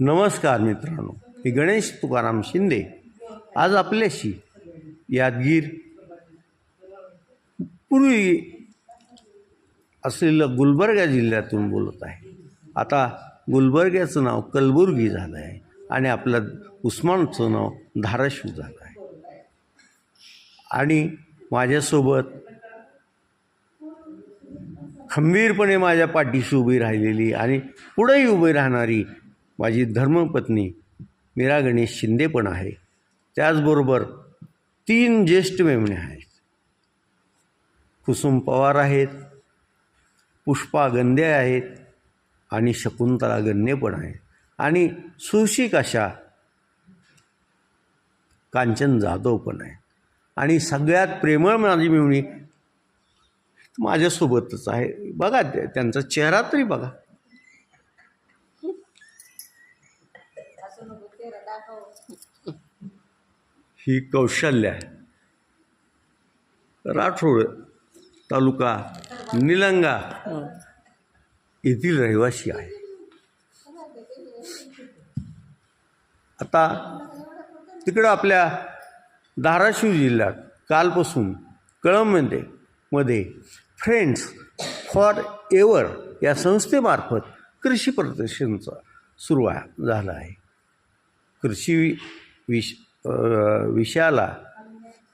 नमस्कार मित्रांनो मी गणेश तुकाराम शिंदे. आज आपल्याशी यादगीर पूर्वी असलेलं गुलबर्गा जिल्ह्यातून बोलत आहे. आता गुलबर्ग्याचं नाव कलबुर्गी झालं आहे आणि आपलं उस्मानचं नाव धाराशिव झालं आहे. आणि माझ्यासोबत खंबीरपणे माझ्या पाठीशी उभी राहिलेली आणि पुढेही उभी राहणारी माझी धर्मपत्नी मीरा गणेश शिंदे पण आहे. त्याचबरोबर तीन ज्येष्ठ मेमणे आहेत. कुसुम पवार आहेत पुष्पा गंदे आहेत आणि शकुंतला गन्ने पण आहेत. आणि सुशिक अशा कांचन जाधव पण आहे आणि सगळ्यात प्रेमळ माझी मिळवणी माझ्यासोबतच आहे. बघा त्या- त्यांचा चेहरा तरी बघा. ही कौशल्य आहे. राठोड तालुका निलंगा येथील रहिवासी आहे. आता तिकडं आपल्या धाराशिव जिल्ह्यात कालपासून कळंबमध्ये मध्ये फ्रेंड्स फॉर एवर या संस्थेमार्फत कृषी प्रदर्शनचा सुरुवात झाला आहे. कृषी विष विषयाला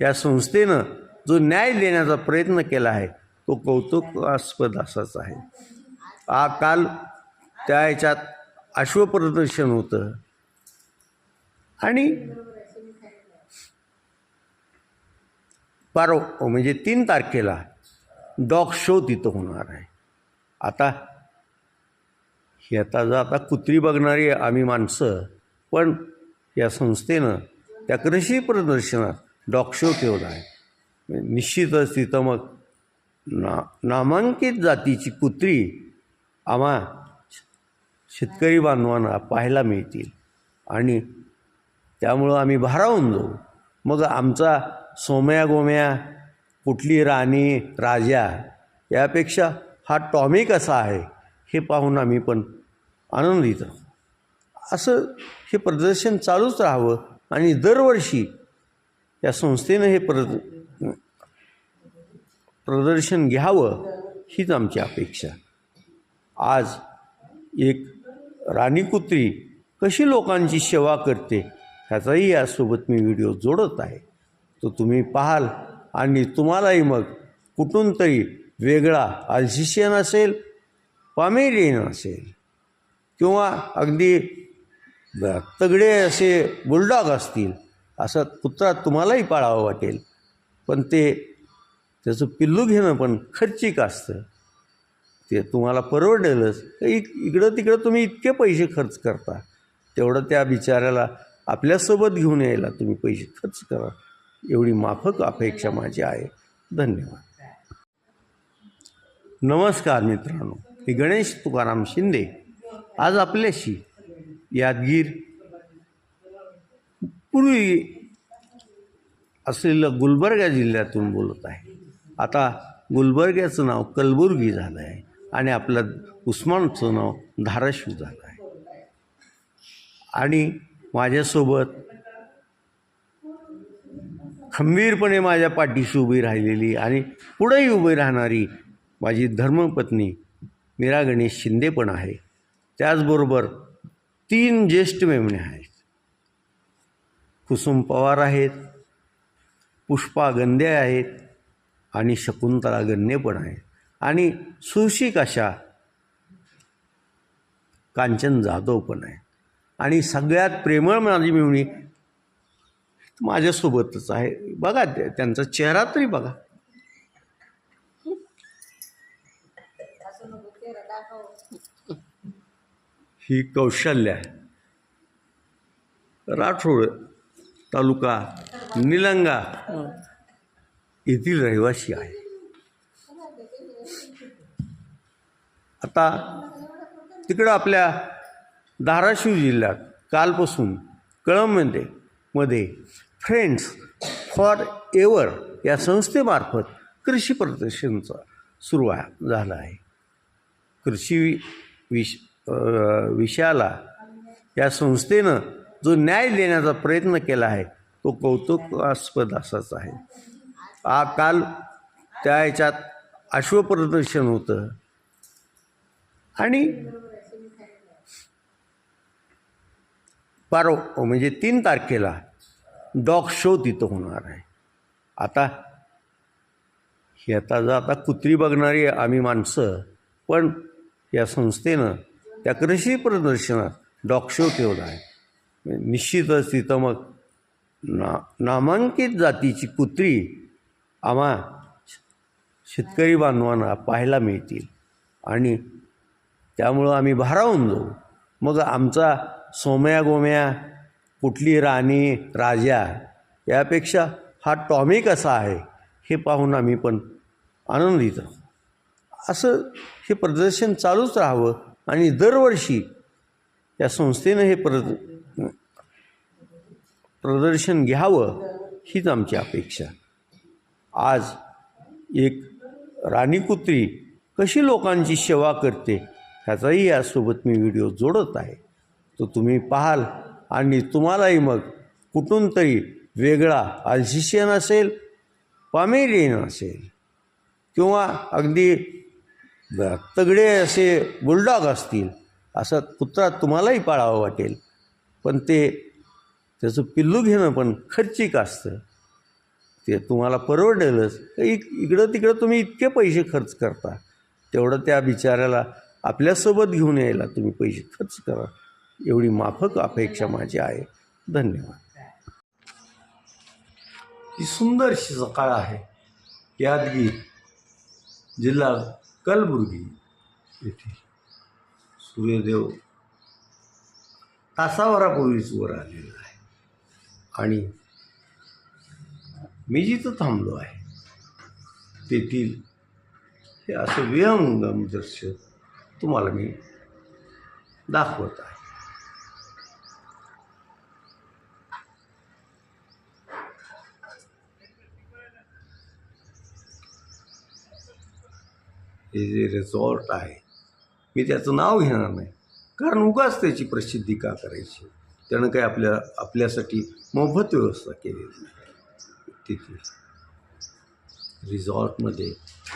या संस्थेनं जो न्याय देण्याचा प्रयत्न केला आहे तो कौतुकास्पद असाच आहे. आ काल त्या ह्याच्यात अश्वप्रदर्शन होतं. आणि बारो म्हणजे तीन तारखेला डॉग शो तिथं होणार आहे. आता हे आता जर आता कुत्री बघणारी आम्ही माणसं पण या संस्थेनं त्या कृषी प्रदर्शनात डॉग शो ठेवला आहे? म्हणजे निश्चितच तिथं मग ना नामांकित जातीची कुत्री आम्हा शेतकरी बांधवांना पाहायला मिळतील. आणि त्यामुळं आम्ही भारावून जाऊ. मग आमचा सोम्या गोम्या कुठली राणी राजा यापेक्षा हा टॉमिक असा आहे हे पाहून आम्ही पण आनंदित असं हे प्रदर्शन चालूच राहावं आणि दरवर्षी या संस्थेनं हे प्रद प्रदर्शन घ्यावं हीच आमची अपेक्षा. आज एक राणी कुत्री कशी लोकांची सेवा करते ह्याचाही यासोबत मी व्हिडिओ जोडत आहे. तो तुम्ही पाहाल आणि तुम्हालाही मग कुठून तरी वेगळा अल्शिशियन असेल पामेरियन असेल किंवा अगदी तगडे असे बुलडॉग असतील असं कुत्रा तुम्हालाही पाळावं वाटेल. पण ते त्याचं पिल्लू घेणं पण खर्चिक असतं. ते तुम्हाला परवडेलच. इक इकडं तिकडं तुम्ही इतके पैसे खर्च करता. तेवढं त्या बिचाऱ्याला आपल्यासोबत घेऊन यायला तुम्ही पैसे खर्च करा. एवढी माफक अपेक्षा माझी आहे. धन्यवाद. नमस्कार मित्रांनो. मी गणेश तुकाराम शिंदे. आज आपल्याशी यादगीर पूर्वी असलेलं गुलबर्गा जिल्ह्यातून बोलत आहे. आता गुलबर्ग्याचं नाव कलबुर्गी झालं आहे आणि आपलं उस्मानचं नाव धाराशिव झालं आहे आणि माझ्यासोबत खंबीरपणे माझ्या पाठीशी उभी राहिलेली आणि पुढेही उभी राहणारी माझी धर्मपत्नी मीरा गणेश शिंदे पण आहे. त्याचबरोबर तीन ज्येष्ठ मेमणे आहेत. कुसुम पवार आहेत पुष्पा गंदे आहेत आणि शकुंतला गन्ने पण आहेत. आणि सुशिक अशा कांचन जाधव पण आहे आणि सगळ्यात प्रेमळ माझी मिळवणी माझ्यासोबतच आहे. बघा त्या- त्यांचा चेहरा तरी बघा. ही कौशल्य आहे. राठोड तालुका निलंगा येथील रहिवासी आहे. आता तिकडं आपल्या धाराशिव जिल्ह्यात कालपासून कळंबमध्ये मध्ये फ्रेंड्स फॉर एवर या संस्थेमार्फत कृषी प्रदर्शनचा सुरू झाला आहे. कृषी विष विषयाला या संस्थेनं जो न्याय देण्याचा प्रयत्न केला आहे तो कौतुकास्पद असाच आहे. आ काल त्या ह्याच्यात अश्वप्रदर्शन होतं. आणि पारो म्हणजे तीन तारखेला डॉग शो तिथं होणार आहे. आता ही आता जर आता कुत्री बघणारी आम्ही माणसं पण या संस्थेनं त्या कृषी प्रदर्शनात डॉग शो ठेवला आहे. निश्चितच तिथं मग ना नामांकित जातीची कुत्री आम्हा शेतकरी बांधवांना पाहायला मिळतील. आणि त्यामुळं आम्ही भारावून जाऊ. मग आमचा सोम्या गोम्या कुठली राणी राजा यापेक्षा हा टॉमी कसा आहे हे पाहून आम्ही पण आनंदित असं हे प्रदर्शन चालूच राहावं आणि दरवर्षी या संस्थेनं हे प्रद प्रदर्शन घ्यावं हीच आमची अपेक्षा. आज एक राणी कुत्री कशी लोकांची सेवा करते ह्याचाही यासोबत मी व्हिडिओ जोडत आहे. तो तुम्ही पाहाल आणि तुम्हालाही मग कुठून तरी वेगळा अल्झिशियन असेल पामेरियन असेल किंवा अगदी तगडे असे बुलडॉग असतील असं कुत्रा तुम्हालाही पाळावं वाटेल. पण ते त्याचं पिल्लू घेणं पण खर्चिक असतं. ते तुम्हाला परवडेलच. इक इकडं तिकडं तुम्ही इतके पैसे खर्च करता. तेवढं त्या बिचाऱ्याला आपल्यासोबत घेऊन यायला तुम्ही पैसे खर्च करा. एवढी माफक अपेक्षा माझी आहे. धन्यवाद. ही सुंदरशी सकाळ आहे. यादगीर जिल्हा कलबुर्गी येथे. सूर्यदेव तासाभरापूर्वीच वर आलेला आहे. आणि मी जिथं थांबलो आहे तेथील हे असं विहंगम दृश्य तुम्हाला मी दाखवत आहे. हे जे रिसॉर्ट आहे मी त्याचं नाव घेणार नाही. कारण उगाच त्याची प्रसिद्धी का करायची? त्यानं काही आपल्या आपल्यासाठी मोफत व्यवस्था केलेली तिथे रिझॉर्टमध्ये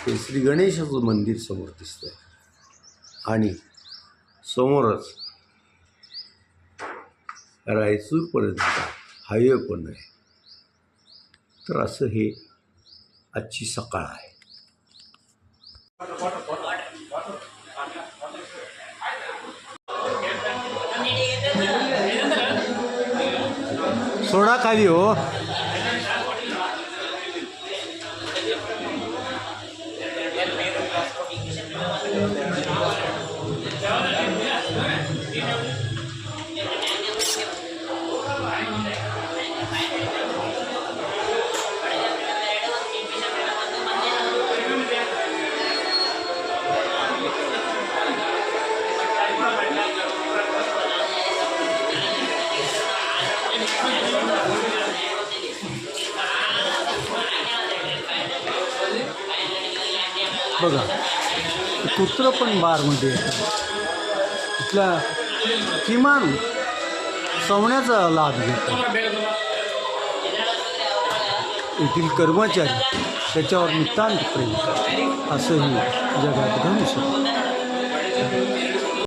ते श्री गणेशाचं मंदिर समोर दिसतं आहे आणि समोरच रायचूरपर्यंत हायवे पण आहे. तर असं हे आजची सकाळ आहे. सोडा खाली हो. बघा. कुत्रं पण बारमध्ये येतं इथला किमान सवण्याचा लाभ घेतात. येथील कर्मचारी त्याच्यावर नितांत प्रेम करतात. असंही जगात घडू शकतं.